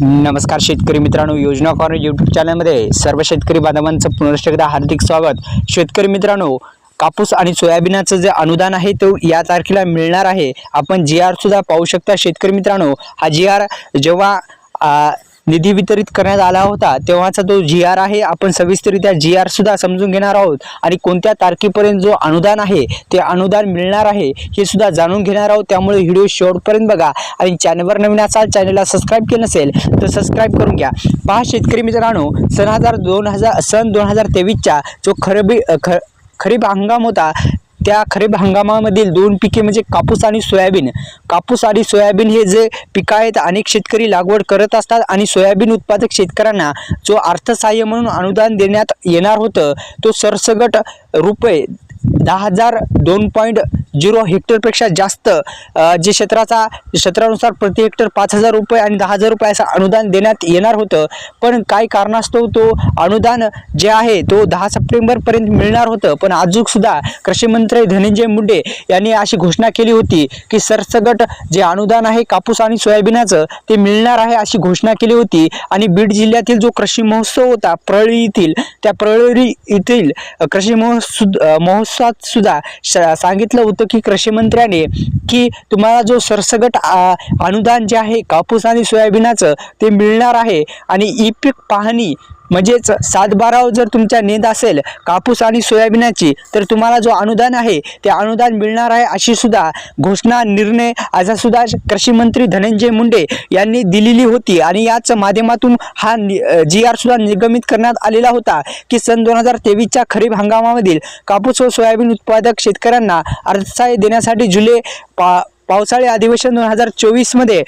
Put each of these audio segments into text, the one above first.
नमस्कार शेतकरी मित्रांनो योजना कॉर्नर यूट्यूब चॅनलमध्ये सर्व शेतकरी बांधवांचं पुनश्च एकदा हार्दिक स्वागत. शेतकरी मित्रांनो कापूस आणि सोयाबीनाचं जे अनुदान आहे तो या तारखेला मिळणार आहे. आपण जी आर सुद्धा पाहू शकता. शेतकरी मित्रांनो हा जी आर जेव्हा निधी वितरित करण्यात आला होता. तेव्हाचा जो जी आर आहे आपण सविस्तरित्या जी आर सुद्धा समजून घेणार आहोत. आणि कोणत्या तारखेपर्यंत जो अनुदान आहे ते अनुदान मिळणार आहे हे सुद्धा जाणून घेणार आहोत. त्यामुळे व्हिडिओ शेवटपर्यंत बघा. आणि चॅनलवर नवीन असाल चॅनलला सबस्क्राईब केलं नसेल तर सबस्क्राईब करून घ्या. पहा शेतकरी मित्रांनो सन हजार दोन हजार सन दोन हजार तेवीसच्या जो खरबी ख खरीप हंगाम होता त्या खरीप हंगामामधील दोन पिके म्हणजे कापूस आणि सोयाबीन. कापूस आणि सोयाबीन हे जे पिकं आहेत अनेक शेतकरी लागवड करत असतात आणि सोयाबीन उत्पादक शेतकऱ्यांना जो अर्थसहाय्य म्हणून अनुदान देण्यात येणार होतं तो सरसगट रुपये दहा हजार दोन पॉईंट झिरो हेक्टरपेक्षा जास्त जे क्षेत्राचा क्षेत्रानुसार प्रति हेक्टर पाच हजार रुपये आणि दहा हजार रुपये असं अनुदान देण्यात येणार होतं. पण काय कारणास्तव तो अनुदान जे आहे तो दहा सप्टेंबरपर्यंत मिळणार होतं. पण अजूनसुद्धा कृषीमंत्री धनंजय मुंडे यांनी अशी घोषणा केली होती की सरसगट जे अनुदान आहे कापूस आणि सोयाबीनाचं ते मिळणार आहे अशी घोषणा केली होती. आणि बीड जिल्ह्यातील जो कृषी महोत्सव होता परळी येथील त्या परळी येथील कृषी महोत्सव महोत्सवात सुद्धा श- सांगितलं होतं की कृषी मंत्र्याने की तुम्हाला जो सरसगट अनुदान जे आहे कापूस आणि सोयाबीनाचं ते मिळणार आहे आणि ई पीक पाहणी म्हणजेच सातबारावर जर तुमच्या नेंद असेल कापूस आणि सोयाबीनाची तर तुम्हाला जो अनुदान आहे ते अनुदान मिळणार आहे अशी सुद्धा घोषणा निर्णय आजसुद्धा कृषीमंत्री कृषी मंत्री धनंजय मुंडे यांनी दिलेली होती. आणि याच माध्यमातून हा जी आर सुद्धा निर्गमित करण्यात आलेला होता की सन दोन हजार तेवीसच्या खरीप हंगामामधील कापूस व सोयाबीन उत्पादक शेतकऱ्यांना अर्थसहाय्य देण्यासाठी जुलै पा पावसाळी अधिवेशन दोन हजार चोवीसमध्ये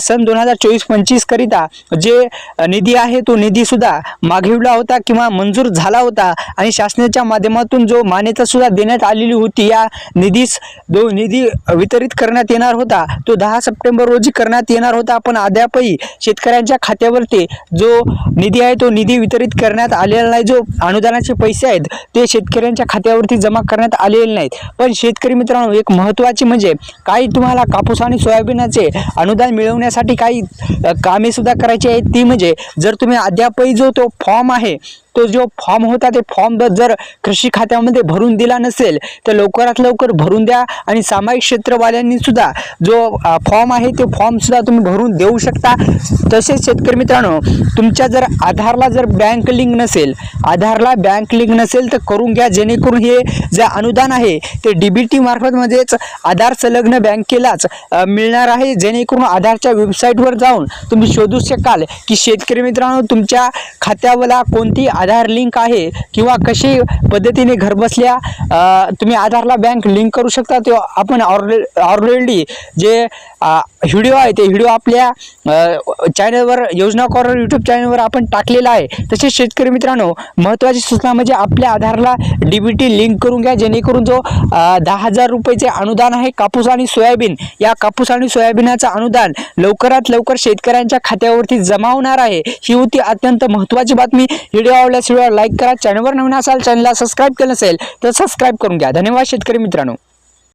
सन दोन हजार चोवीस पंचवीसकरिता जे निधी आहे तो निधीसुद्धा मागविला होता किंवा मंजूर झाला होता आणि शासनाच्या माध्यमातून जो मान्यतासुद्धा देण्यात आलेली होती या निधीस जो निधी वितरित करण्यात येणार होता तो दहा सप्टेंबर रोजी करण्यात येणार होता. पण अद्यापही शेतकऱ्यांच्या खात्यावरती जो निधी आहे तो निधी वितरित करण्यात आलेला नाही. जो अनुदानाचे पैसे आहेत ते शेतकऱ्यांच्या खात्यावरती जमा करण्यात आलेले नाहीत. पण शेतकरी मित्रांनो एक महत्त्वाची म्हणजे काही तुम्हाला कापूस आणि सोयाबीनाचे अनुदान मिळवण्यासाठी काही कामेसुद्धा करायची आहेत. ती म्हणजे जर तुम्ही अद्यापही जो तो फॉर्म आहे तो जो फॉर्म होता ते फॉर्म जर कृषी खात्यामध्ये भरून दिला नसेल तर लवकरात लवकर भरून द्या. आणि सामायिक क्षेत्रवाल्यांनी सुद्धा जो फॉर्म आहे ते फॉर्म सुद्धा तुम्ही भरून देऊ शकता. तसेच शेतकरी मित्रांनो तुमच्या जर आधारला जर बँक लिंक नसेल आधारला बँक लिंक नसेल तर करून घ्या. जेणेकरून हे जे अनुदान आहे ते डी बी टी मार्फत म्हणजेच आधार संलग्न बँकेलाच मिळणार आहे. जेणेकरून आधारच्या वेबसाईटवर जाऊन तुम्ही शोधू शकाल की शेतकरी मित्रांनो तुमच्या खात्याला कोणती आधार आधार लिंक आहे किंवा कशी पद्धतीने घरबसल्या तुम्ही आधारला बँक लिंक करू शकता ते आपण ऑलरे ऑलरेडी जे व्हिडिओ आहे ते व्हिडिओ आपल्या चॅनलवर योजना कॉर्नर यूट्यूब चॅनलवर आपण टाकलेला आहे. तसेच शेतकरी मित्रांनो महत्त्वाची सूचना म्हणजे आपल्या आधारला डी बी टी लिंक करून घ्या जेणेकरून जो दहा हजार रुपयेचे अनुदान आहे कापूस आणि सोयाबीन या कापूस आणि सोयाबीनाचं अनुदान लवकरात लवकर शेतकऱ्यांच्या खात्यावरती जमा होणार आहे. ही होती अत्यंत महत्त्वाची बातमी. व्हिडिओ आवडल्यास व्हिडिओ लाईक करा. चॅनलवर नवीन असाल चॅनलला सबस्क्राईब केलं नसेल तर सबस्क्राईब करून घ्या. धन्यवाद शेतकरी मित्रांनो.